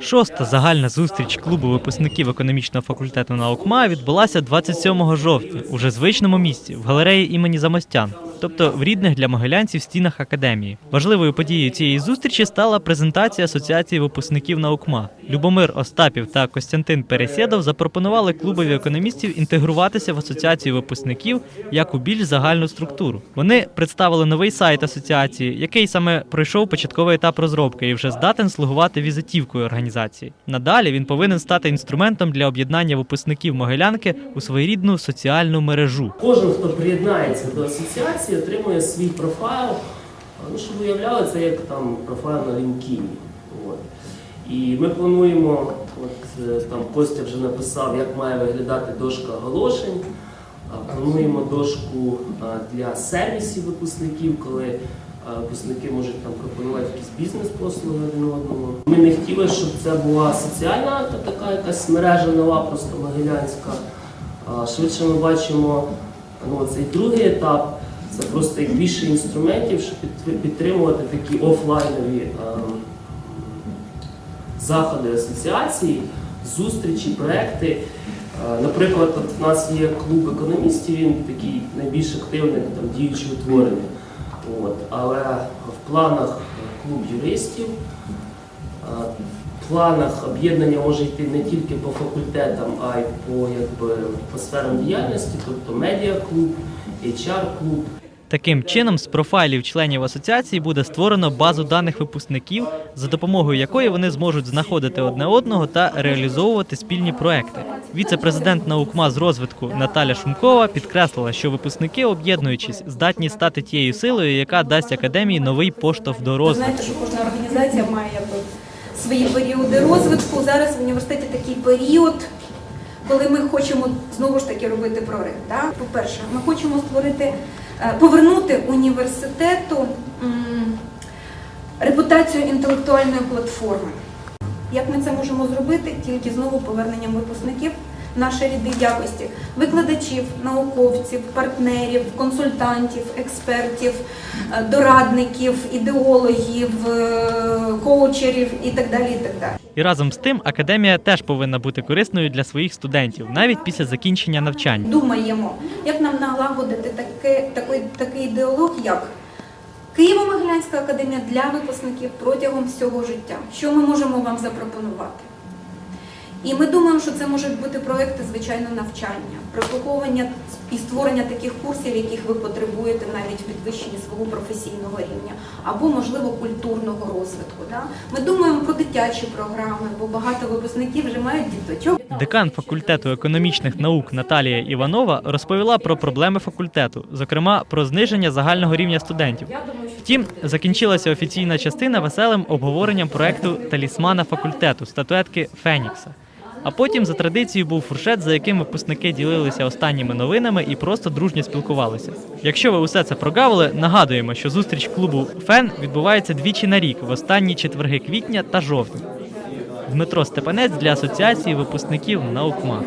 Шоста загальна зустріч клубу випускників економічного факультету наукма відбулася 27 жовтня уже звичному місці в галереї імені Замостян, тобто в рідних для могилянців стінах академії. Важливою подією цієї зустрічі стала презентація асоціації випускників наукма. Любомир Остапів та Костянтин Пересєдов запропонували клубові економістів інтегруватися в асоціацію випускників як у більш загальну структуру. Вони представили новий сайт асоціації, який саме пройшов початковий етап розробки і вже здатен слугувати візитівкою організації. Надалі він повинен стати інструментом для об'єднання випускників Могилянки у своєрідну соціальну мережу. Кожен, хто приєднається до асоціації, отримує свій профайл. Ну, щоб ви уявляли, це як там профайл на LinkedIn. От. І ми плануємо, от е, там Костя вже написав, як має виглядати дошка оголошень. Плануємо дошку для сервісів випускників, коли випускники можуть там пропонувати якісь бізнес-послуги один одному. Ми не хотіли, щоб це була соціальна та така якась мережа нова, просто могилянська. Швидше ми бачимо ну, цей другий етап. Це просто більше інструментів, щоб підтримувати такі офлайнові ем, заходи асоціації, зустрічі, проекти. Е, Наприклад, от у нас є клуб економістів, він такий найбільш активний, там діючі утворення. От. Але в планах е, клуб юристів, е, в планах об'єднання може йти не тільки по факультетам, а й по, якби, по сферам діяльності, тобто медіаклуб, HR-клуб. Таким чином, з профайлів членів асоціації буде створено базу даних випускників, за допомогою якої вони зможуть знаходити одне одного та реалізовувати спільні проекти. Віце-президент наукма з розвитку Наталя Шумкова підкреслила, що випускники, об'єднуючись, здатні стати тією силою, яка дасть академії новий поштовх до Ви розвитку. знаєте, що кожна організація має якби свої періоди розвитку. Зараз в університеті такий період, коли ми хочемо знову ж таки робити прорив. Да? По-перше, ми хочемо створити, е, повернути університету репутацію інтелектуальної платформи. Як ми це можемо зробити? Тільки знову поверненням випускників наші ряди якості викладачів, науковців, партнерів, консультантів, експертів, е, дорадників, ідеологів, е, коучерів і так далі. І так далі. І разом з тим, академія теж повинна бути корисною для своїх студентів, навіть після закінчення навчання. Думаємо, як нам налагодити таке, такий, такий діалог, як Києво-Могилянська академія для випускників протягом всього життя. Що ми можемо вам запропонувати? І ми думаємо, що це можуть бути проекти, звичайно, навчання, прослуховування і створення таких курсів, яких ви потребуєте навіть в підвищенні свого професійного рівня, або, можливо, культурного розвитку. Да? Ми думаємо про дитячі програми, бо багато випускників вже мають діточок. Декан факультету економічних наук Наталія Іванова розповіла про проблеми факультету, зокрема про зниження загального рівня студентів. Втім, закінчилася офіційна частина веселим обговоренням проекту талісмана факультету статуетки Фенікса. А потім за традицією був фуршет, за яким випускники ділилися останніми новинами і просто дружньо спілкувалися. Якщо ви усе це прогавили, нагадуємо, що зустріч клубу Фен відбувається двічі на рік в останні четверги квітня та жовтня. Дмитро Степанець для асоціації випускників наукма.